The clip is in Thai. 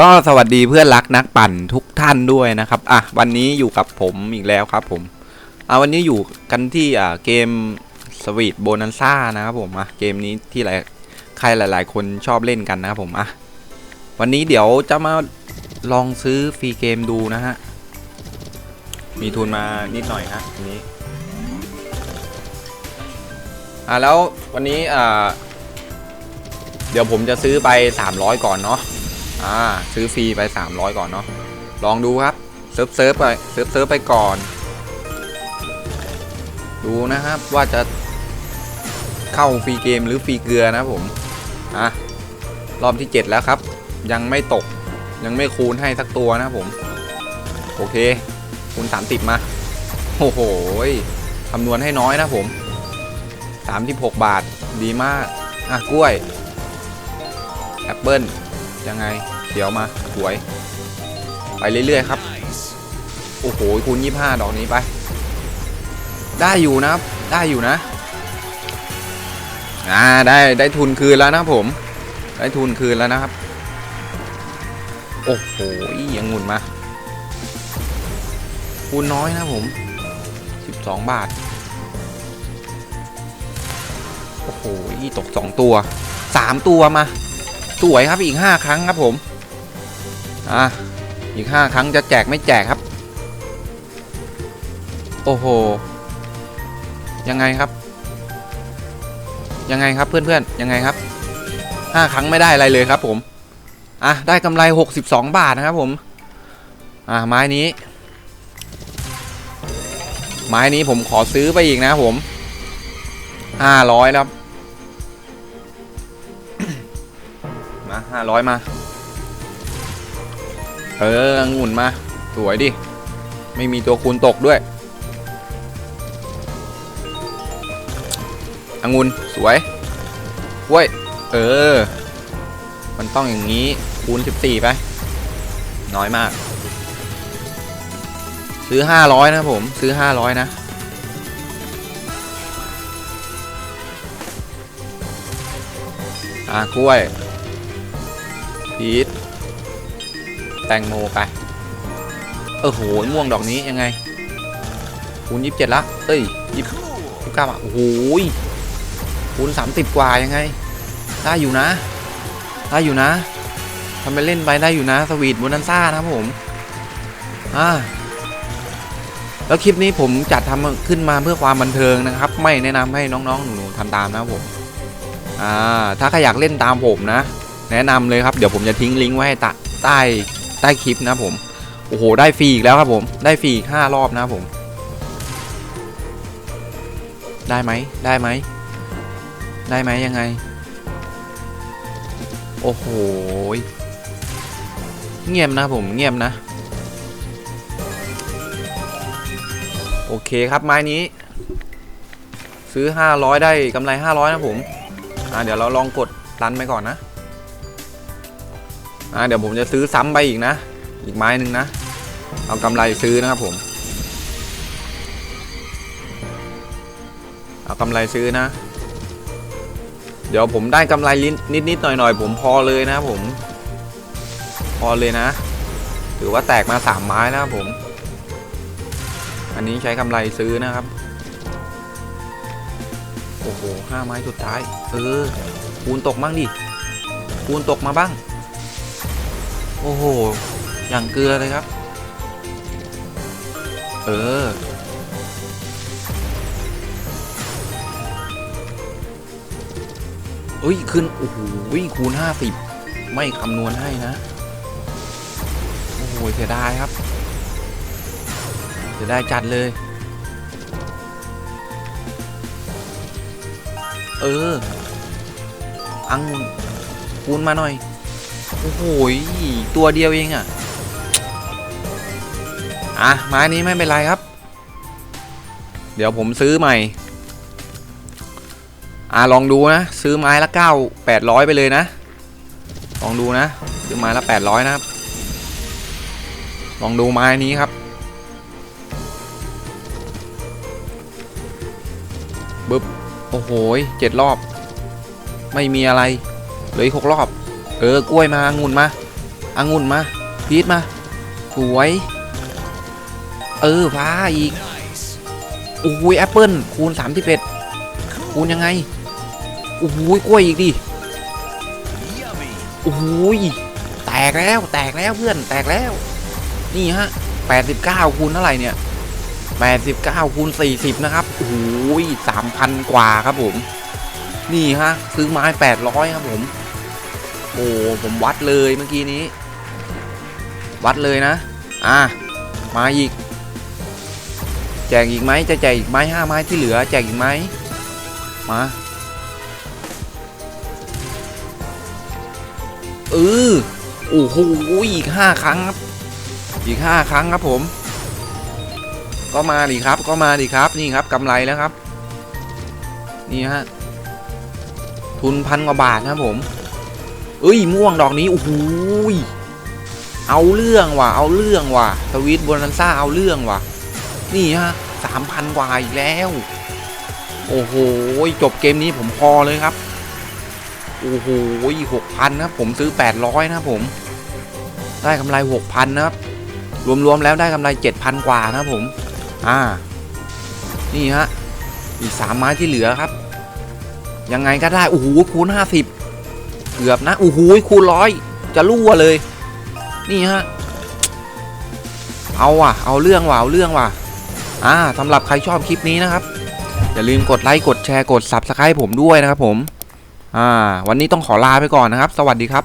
ก็สวัสดีเพื่อนรักนักปั่นทุกท่านด้วยนะครับ อะวันนี้อยู่กับผมอีกแล้วครับผม อะวันนี้อยู่กันที่อ่าเกมสวีทโบนันซ่านะครับผม อะเกมนี้ที่หลายใครหลาย ๆ คนชอบเล่นกันนะครับผม อะวันนี้เดี๋ยวจะมาลองซื้อฟรีเกมดูนะฮะ มีทุนมานิดหน่อยฮะวันนี้ อะแล้ววันนี้อ่าเดี๋ยวผมจะซื้อไป 300 ก่อนเนาะ อ่าซื้อฟรีไป 300 ก่อนเนาะลองดูครับเซิร์ฟเซิร์ฟไปเซิร์ฟเซิร์ฟไปก่อน ดูนะครับว่าจะเข้าฟรีเกมหรือฟรีเกลือนะผมอะรอบที่ 7 แล้วครับ ยังไม่ตกยังไม่คูณให้สักตัวนะผม โอเค คูณ 30 มา โอ้โหคำนวณให้น้อยนะผม 36 บาทดีมาก อะ กล้วย แอปเปิ้ล ยังไงเดี๋ยวมาสวย ไปเรื่อยๆครับ โอ้โหคูณ25ดอกนี้ไป ได้อยู่นะครับ ได้อยู่นะ อ่าได้ได้ทุนคืนแล้วนะผม ได้ทุนคืนแล้วนะครับ โอ้โหยังหมุนมาคูณน้อยนะผม 12 บาท โอ้โหตก 2 ตัว 3 ตัวมา สวยครับอีก 5 ครั้งครับผมอะอีก 5 ครั้งจะแจกไม่แจกครับ โอ้โห ยังไงครับ ยังไงครับเพื่อนๆยังไงครับ 5 ครั้งไม่ได้อะไรเลยครับผมอะได้กำไร 62 บาทนะครับผมอะไม้นี้ ไม้นี้ผมขอซื้อไปอีกนะผม500แล้วครับ ห้าร้อยมา เออองุ่นมา สวยดิ ไม่มีตัวคูณตกด้วยองุ่นสวยกล้วยเออ มันต้องอย่างนี้ คูณ 14 ไป น้อยมาก ซื้อ 500 นะผม ซื้อ 500 นะ อ่ากล้วย พีทแตงโมไป เออโหม่วงดอกนี้ยังไงคูณยี่สิบเจ็ดละ เอ้ยยี่สิบเก้าอะ โอ้โหยคูณสามสิบกว่ายังไง ได้อยู่นะ ได้อยู่นะทำไปเล่นไปได้อยู่นะ สวีทบนันซ่านะครับผม อ่า แล้วคลิปนี้ผมจัดทำขึ้นมาเพื่อความบันเทิงนะครับ ไม่แนะนำให้น้องๆ หนูๆทำตามนะครับผม อ่า ถ้าใครอยากเล่นตามผมนะ แนะนำเลยครับเดี๋ยวผมจะทิ้งลิงก์ไว้ให้ใต้ใต้ใต้คลิปนะผมโอ้โหได้ฟรีอีกแล้วครับผมได้ฟรีอีกห้ารอบนะผม ได้ไหมได้ไหมได้ไหมยังไง โอ้โหเงียบนะผมเงียบนะ โอเคครับไม้นี้ ซื้อ 500 ได้กำไร 500 นะผม อ่าเดี๋ยวเราลองกดรันไปก่อนนะ อ่าเดี๋ยวผมจะซื้อซ้ำไปอีกนะ อีกไม้หนึ่งนะ เอากำไรซื้อนะครับผม เอากำไรซื้อนะ เดี๋ยวผมได้กำไรนิดนิดๆหน่อยหน่อยๆผมพอเลยนะครับผม พอเลยนะ ถือว่าแตกมาสามไม้นะครับผม อันนี้ใช้กำไรซื้อนะครับ โอ้โหห้าไม้สุดท้าย เออ คูณตกบ้างดิ คูณตกมาบ้าง โอ้โห อย่างเกลือเลยครับ เออเอ้ย ขึ้น โอ้โหคูณห้าสิบไม่คำนวณให้นะ โอ้โห เสียดายครับ เสียดายจัดเลย เออ อังคูณมาหน่อย โอ้โหตัวเดียวเองอะ่ะ อะไม้นี้ไม่เป็นไรครับ เดี๋ยวผมซื้อใหม่ อะ ลองดูนะ ซื้อไม้ละเก้าแปดร้อยไปเลยนะ ลองดูนะ ซื้อไม้ละแปดร้อยนะครับ ลองดูไม้นี้ครับบึ๊บ โอ้โหเจ็ดรอบ ไม่มีอะไร เหลืออีกหกรอบ เออกล้วยมาองุ่นมาองุ่นมาพีชมาสวย เออฟ้าอีกโอ้ยแอปเปิลคูณ31คูณยังไงโอ้ยกล้วยอีกดิโอ้ยแตกแล้วแตกแล้วเพื่อนแตกแล้ว นี่ฮะ89คูณเท่าไหร่เนี่ย89คูณ40นะครับโอ้ย3,000กว่าครับผม นี่ฮะซื้อไม้800ครับผม โอ้ผมวัดเลยเมื่อกี้นี้ วัดเลยนะ อะ มาอีก แจกอีกไหมจะแจกอีกไม้ห้าไม้ที่เหลือ แจกอีกไหมมาเออโอ้โหอีกห้าครั้งครับ อีกห้าครั้งครับผม ก็มาดิครับ ก็มาดิครับนี่ครับกำไรแล้วครับ นี่ฮะทุนพันกว่าบาทนะครับผม เอ้ยม่วงดอกนี้โอ้โหเอาเรื่องว่ะเอาเรื่องว่ะสวิตโบนันซ่าเอาเรื่องว่ะ นี่ฮะสามพันกว่าอีกแล้ว โอ้โหจบเกมนี้ผมพอเลยครับ โอ้โหหกพันครับผมซื้อแปดร้อยนะผม ได้กำไรหกพันนะครับ รวมๆแล้วได้กำไรเจ็ดพันกว่านะผม อ่า นี่ฮะอีกสามไม้ที่เหลือครับ ยังไงก็ได้ โอ้โหคูณห้าสิบ เกือบนะโอ้โหคูร้อยจะรั่วเลย นี่ฮะ เอาว่ะ เอาเรื่องว่ะ เอาเรื่องว่ะ อ่าสำหรับใครชอบคลิปนี้นะครับ อย่าลืมกดไลค์ กดแชร์ กด Subscribe ผมด้วยนะครับผม อ่า วันนี้ต้องขอลาไปก่อนนะครับ สวัสดีครับ